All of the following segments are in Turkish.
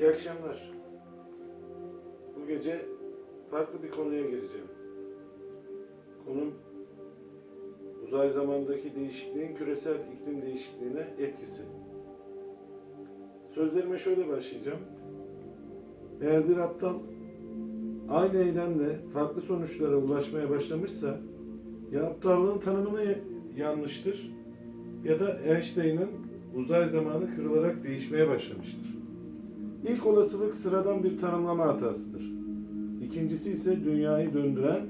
İyi akşamlar. Bu gece farklı bir konuya gireceğim. Konum uzay zamandaki değişikliğin küresel iklim değişikliğine etkisi. Sözlerime şöyle başlayacağım. Eğer bir aptal aynı eylemle farklı sonuçlara ulaşmaya başlamışsa ya aptallığın tanımını yanlıştır ya da Einstein'ın uzay zamanı kırılarak değişmeye başlamıştır. İlk olasılık sıradan bir tanımlama hatasıdır. İkincisi ise dünyayı döndüren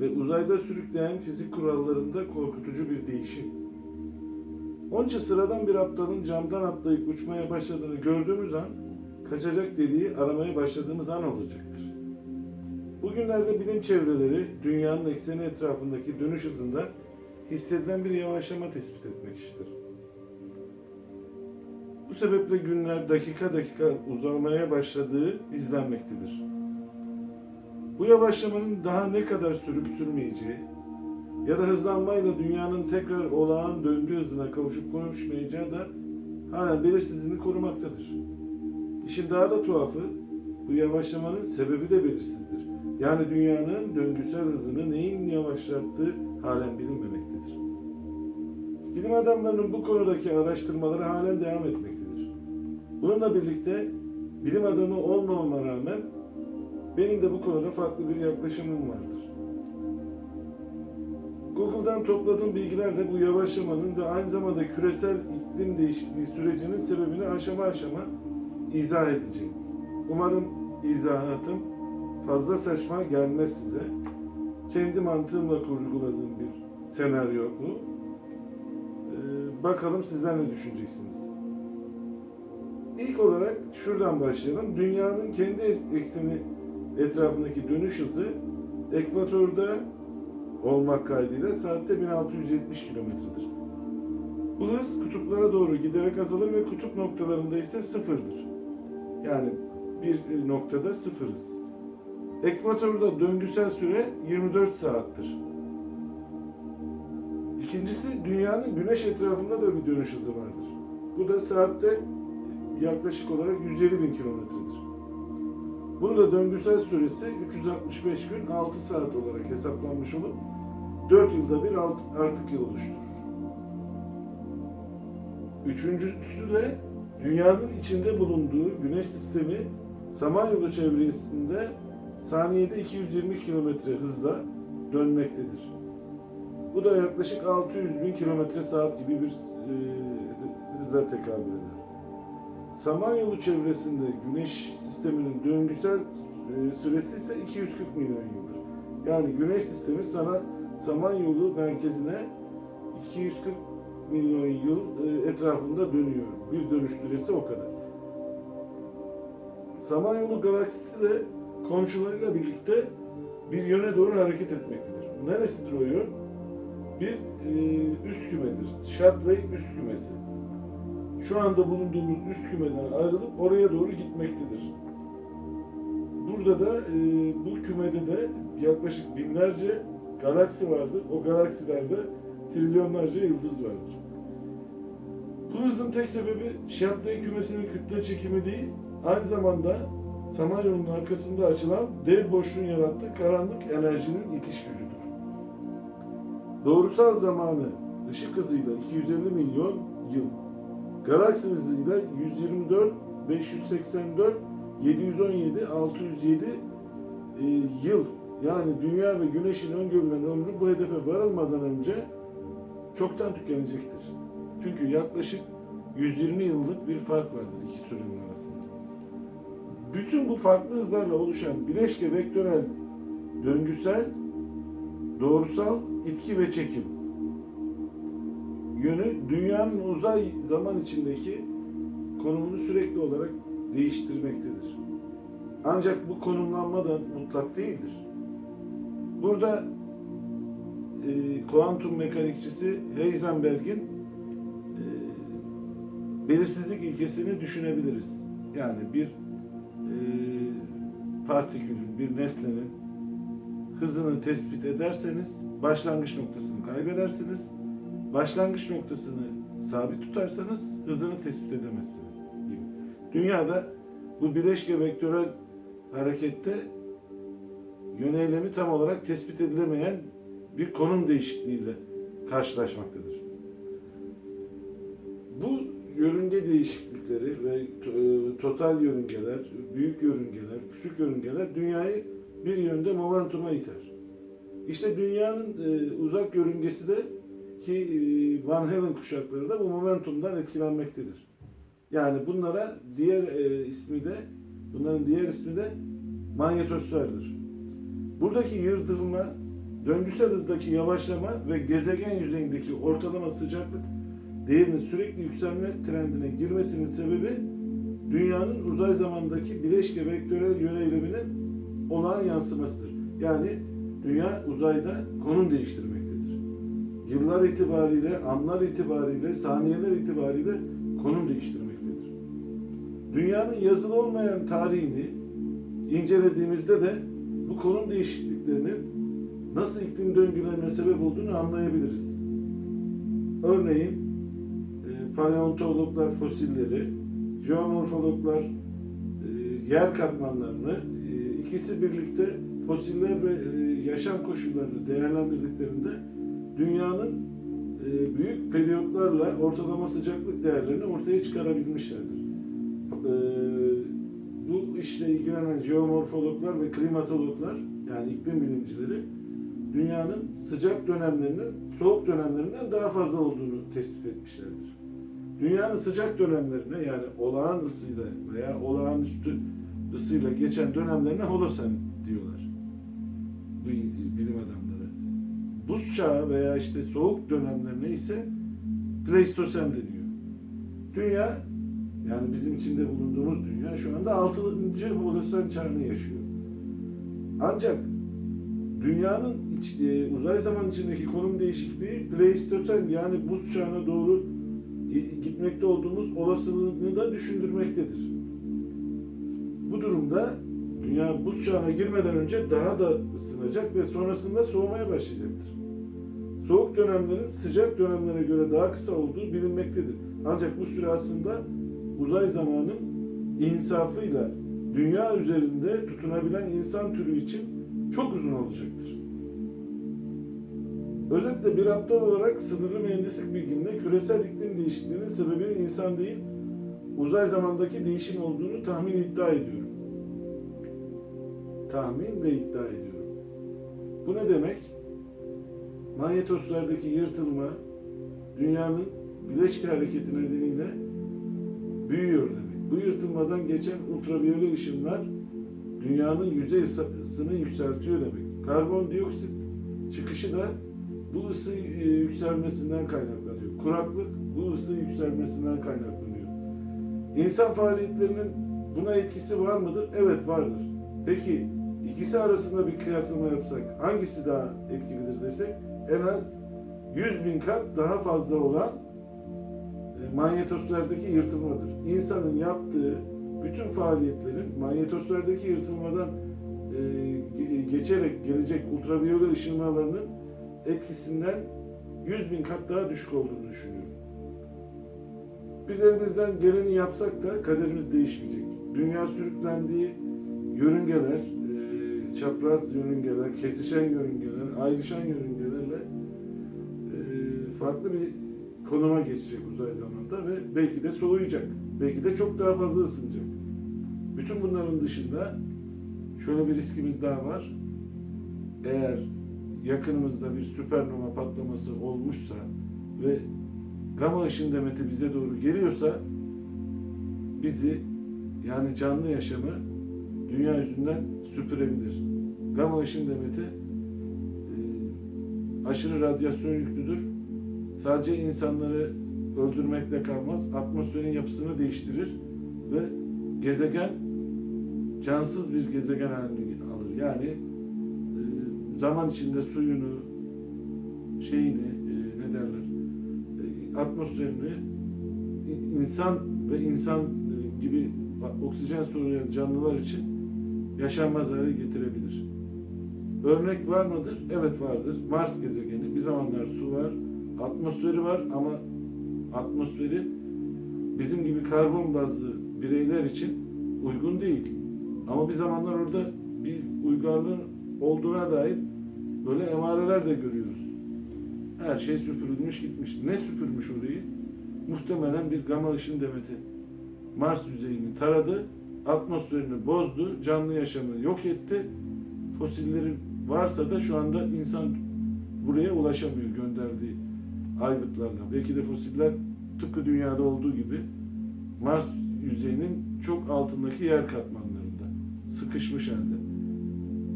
ve uzayda sürükleyen fizik kurallarında korkutucu bir değişim. Onca sıradan bir aptalın camdan atlayıp uçmaya başladığını gördüğümüz an, kaçacak deliği aramaya başladığımız an olacaktır. Bugünlerde bilim çevreleri dünyanın ekseni etrafındaki dönüş hızında hissedilen bir yavaşlama tespit etmiştir. Bu sebeple günler dakika dakika uzamaya başladığı izlenmektedir. Bu yavaşlamanın daha ne kadar sürüp sürmeyeceği ya da hızlanmayla dünyanın tekrar olağan döngü hızına kavuşup kavuşmayacağı da halen belirsizliğini korumaktadır. İşin daha da tuhafı bu yavaşlamanın sebebi de belirsizdir. Yani dünyanın döngüsel hızını neyin yavaşlattığı halen bilinmemektedir. Bilim adamlarının bu konudaki araştırmaları halen devam etmektedir. Bununla birlikte bilim adamı olmamama rağmen benim de bu konuda farklı bir yaklaşımım vardır. Google'dan topladığım bilgilerle bu yavaşlamanın ve aynı zamanda küresel iklim değişikliği sürecinin sebebini aşama aşama izah edeceğim. Umarım izahatım fazla saçma gelmez size. Kendi mantığımla kurguladığım bir senaryo bu. Ee, bakalım sizler ne düşüneceksiniz? İlk olarak şuradan başlayalım. Dünyanın kendi ekseni etrafındaki dönüş hızı ekvatorda olmak kaydıyla saatte 1670 kilometredir. Bu hız kutuplara doğru giderek azalır ve kutup noktalarında ise sıfırdır. Yani bir noktada sıfır hız. Ekvatorda döngüsel süre 24 saattir. İkincisi dünyanın güneş etrafında da bir dönüş hızı vardır. Bu da saatte yaklaşık olarak 150 bin kilometredir. Bunun da döngüsel süresi 365 gün 6 saat olarak hesaplanmış olup 4 yılda bir alt- artık yıl oluşturur. Üçüncüsü de dünyanın içinde bulunduğu güneş sistemi Samanyolu çevresinde saniyede 220 kilometre hızla dönmektedir. Bu da yaklaşık 600 bin kilometre saat gibi bir e, hıza tekabül eder. Samanyolu çevresinde güneş sisteminin döngüsel e, süresi ise 240 milyon yıldır. Yani güneş sistemi sana Samanyolu merkezine 240 milyon yıl e, etrafında dönüyor. Bir dönüş süresi o kadar. Samanyolu galaksisi de komşularıyla birlikte bir yöne doğru hareket etmektedir. Neresidir o yön? Bir e, üst kümedir. Shapley üst kümesi. Şu anda bulunduğumuz üst kümeden ayrılıp oraya doğru gitmektedir. Burada da e, bu kümede de yaklaşık binlerce galaksi vardır. O galaksilerde trilyonlarca yıldız vardır. Bu hızın tek sebebi Shapley kümesinin kütle çekimi değil, aynı zamanda Samanyolu'nun arkasında açılan dev boşluğun yarattığı karanlık enerjinin itiş gücüdür. Doğrusal zamanı ışık hızıyla 250 milyon yıl, galaksi hızıyla 124, 584, 717, 607 e, yıl yani Dünya ve Güneş'in öngörülen ömrü bu hedefe varılmadan önce çoktan tükenecektir. Çünkü yaklaşık 120 yıllık bir fark vardır iki sürenin arasında. Bütün bu farklı hızlarla oluşan bileşke vektörel, döngüsel, doğrusal itki ve çekim yönü dünyanın uzay zaman içindeki konumunu sürekli olarak değiştirmektedir. Ancak bu konumlanma da mutlak değildir. Burada e, kuantum mekanikçisi Heisenberg'in e, belirsizlik ilkesini düşünebiliriz. Yani bir e, partikülün, bir nesnenin hızını tespit ederseniz başlangıç noktasını kaybedersiniz. Başlangıç noktasını sabit tutarsanız hızını tespit edemezsiniz gibi. Dünyada bu bileşke vektörel harekette yöneylemi tam olarak tespit edilemeyen bir konum değişikliğiyle karşılaşmaktadır. Bu yörünge değişiklikleri ve e, total yörüngeler, büyük yörüngeler, küçük yörüngeler dünyayı bir yönde momentuma iter. İşte dünyanın e, uzak yörüngesi de ki e, Van Halen kuşakları da bu momentumdan etkilenmektedir. Yani bunlara diğer e, ismi de bunların diğer ismi de manyetosferdir. Buradaki yırtılma, döngüsel hızdaki yavaşlama ve gezegen yüzeyindeki ortalama sıcaklık değerinin sürekli yükselme trendine girmesinin sebebi dünyanın uzay zamandaki bileşke vektörel yöneliminin olağan yansımasıdır. Yani dünya uzayda konum değiştirmektedir. Yıllar itibariyle, anlar itibariyle, saniyeler itibariyle konum değiştirmektedir. Dünyanın yazılı olmayan tarihini incelediğimizde de bu konum değişikliklerinin nasıl iklim döngülerine sebep olduğunu anlayabiliriz. Örneğin e, paleontologlar fosilleri, jeomorfologlar e, yer katmanlarını e, ikisi birlikte fosiller ve yaşam koşullarını değerlendirdiklerinde dünyanın e, büyük periyotlarla ortalama sıcaklık değerlerini ortaya çıkarabilmişlerdir. E, bu işle ilgilenen jeomorfologlar ve klimatologlar yani iklim bilimcileri dünyanın sıcak dönemlerinin soğuk dönemlerinden daha fazla olduğunu tespit etmişlerdir. Dünyanın sıcak dönemlerine yani olağan ısıyla veya olağanüstü ısıyla geçen dönemlerine holosen diyorlar. Bu. Buz çağı veya işte soğuk dönemlerine ise Pleistosen deniyor. Dünya yani bizim içinde bulunduğumuz dünya şu anda 6. holosen çağını yaşıyor. Ancak dünyanın iç, e, uzay zaman içindeki konum değişikliği Pleistosen yani buz çağına doğru e, gitmekte olduğumuz olasılığını da düşündürmektedir. Bu durumda dünya buz çağına girmeden önce daha da ısınacak ve sonrasında soğumaya başlayacaktır. Soğuk dönemlerin sıcak dönemlere göre daha kısa olduğu bilinmektedir. Ancak bu süre aslında uzay zamanın insafıyla dünya üzerinde tutunabilen insan türü için çok uzun olacaktır. Özetle bir aptal olarak sınırlı mühendislik bilgimle küresel iklim değişikliğinin sebebinin insan değil, uzay zamandaki değişim olduğunu tahmin iddia ediyorum. Tahmin ve iddia ediyorum. Bu ne demek? Manyetosferdeki yırtılma dünyanın bileşke hareketi nedeniyle büyüyor demek. Bu yırtılmadan geçen ultraviyole ışınlar dünyanın yüzey ısısını yükseltiyor demek. Karbondioksit çıkışı da bu ısı e, yükselmesinden kaynaklanıyor. Kuraklık bu ısı yükselmesinden kaynaklanıyor. İnsan faaliyetlerinin buna etkisi var mıdır? Evet vardır. Peki ikisi arasında bir kıyaslama yapsak hangisi daha etkilidir desek en az 100 bin kat daha fazla olan e, manyetosferdeki yırtılmadır. İnsanın yaptığı bütün faaliyetlerin manyetosferdeki yırtılmadan e, ge- geçerek gelecek ultraviyole ışınmalarının etkisinden 100 bin kat daha düşük olduğunu düşünüyorum. Biz elimizden geleni yapsak da kaderimiz değişmeyecek. Dünya sürüklendiği yörüngeler, çapraz yörüngeler, kesişen yörüngeler, ayrışan yörüngelerle e, farklı bir konuma geçecek uzay zamanda ve belki de soğuyacak. Belki de çok daha fazla ısınacak. Bütün bunların dışında şöyle bir riskimiz daha var. Eğer yakınımızda bir süpernova patlaması olmuşsa ve gama ışın demeti bize doğru geliyorsa bizi yani canlı yaşamı dünya yüzünden süpürebilir. Gama ışın demeti e, aşırı radyasyon yüklüdür. Sadece insanları öldürmekle kalmaz, atmosferin yapısını değiştirir ve gezegen cansız bir gezegen halini alır. Yani e, zaman içinde suyunu, şeyini, e, ne derler, e, atmosferini insan ve insan e, gibi oksijen soruyan canlılar için yaşanmaz hale getirebilir. Örnek var mıdır? Evet vardır. Mars gezegeni. Bir zamanlar su var, atmosferi var ama atmosferi bizim gibi karbon bazlı bireyler için uygun değil. Ama bir zamanlar orada bir uygarlığın olduğuna dair böyle emareler de görüyoruz. Her şey süpürülmüş gitmiş. Ne süpürmüş orayı? Muhtemelen bir gama ışın demeti. Mars yüzeyini taradı, atmosferini bozdu, canlı yaşamı yok etti. Fosilleri varsa da şu anda insan buraya ulaşamıyor gönderdiği aygıtlarla. Belki de fosiller tıpkı dünyada olduğu gibi Mars yüzeyinin çok altındaki yer katmanlarında sıkışmış halde.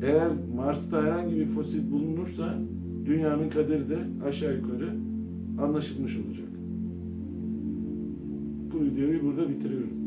Eğer Mars'ta herhangi bir fosil bulunursa dünyanın kaderi de aşağı yukarı anlaşılmış olacak. Bu videoyu burada bitiriyorum.